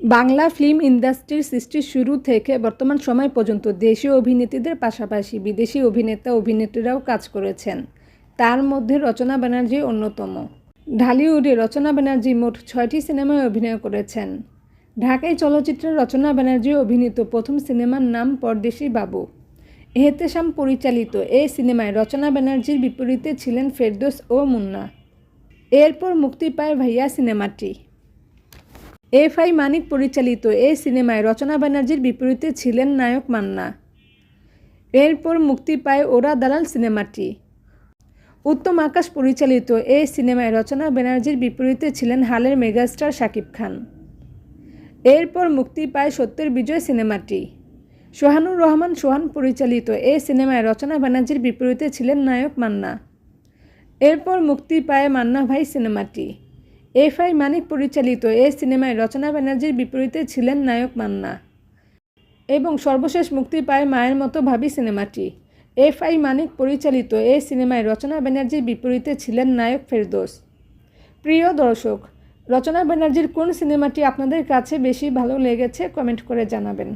Bangla film ইন্ডাস্ট্রির সৃষ্টির শুরু থেকে বর্তমান সময় পর্যন্ত দেশীয় অভিনেত্রীদের পাশাপাশি বিদেশি অভিনেতা, অভিনেত্রীরাও কাজ করেছেন। তার মধ্যে রচনা ব্যানার্জি অন্যতম। ঢালিউডে রচনা ব্যানার্জি মোট ছয়টি সিনেমায় অভিনয় করেছেন। ঢাকাই চলচ্চিত্রে রচনা ব্যানার্জি অভিনীত প্রথম সিনেমার নাম পরদেশি বাবু। এহতেশাম পরিচালিত এই সিনেমায় রচনা ব্যানার্জির বিপরীতে ছিলেন ফেরদোস ও মুন্না। এরপর মুক্তি পায় ভাইয়া সিনেমাটি। এফ আই মানিক পরিচালিত এই সিনেমায় রচনা ব্যানার্জির বিপরীতে ছিলেন নায়ক মান্না। এরপর মুক্তি পায় ওরা দালাল সিনেমাটি। উত্তম আকাশ পরিচালিত এই সিনেমায় রচনা ব্যানার্জির বিপরীতে ছিলেন হালের মেগাস্টার শাকিব খান। এরপর মুক্তি পায় সত্যের বিজয় সিনেমাটি। সোহানুর রহমান সোহান পরিচালিত এই সিনেমায় রচনা ব্যানার্জির বিপরীতে ছিলেন নায়ক মান্না। এরপর মুক্তি পায় মান্না ভাই সিনেমাটি। এফ আই মানিক পরিচালিত এই সিনেমায় রচনা ব্যানার্জির বিপরীতে ছিলেন নায়ক মান্না। এবং সর্বশেষ মুক্তি পায় মায়ের মতো ভাবি সিনেমাটি। এফ আই মানিক পরিচালিত এই সিনেমায় রচনা ব্যানার্জির বিপরীতে ছিলেন নায়ক ফেরদোস। প্রিয় দর্শক, রচনা ব্যানার্জির কোন সিনেমাটি আপনাদের কাছে বেশি ভালো লেগেছে কমেন্ট করে জানাবেন।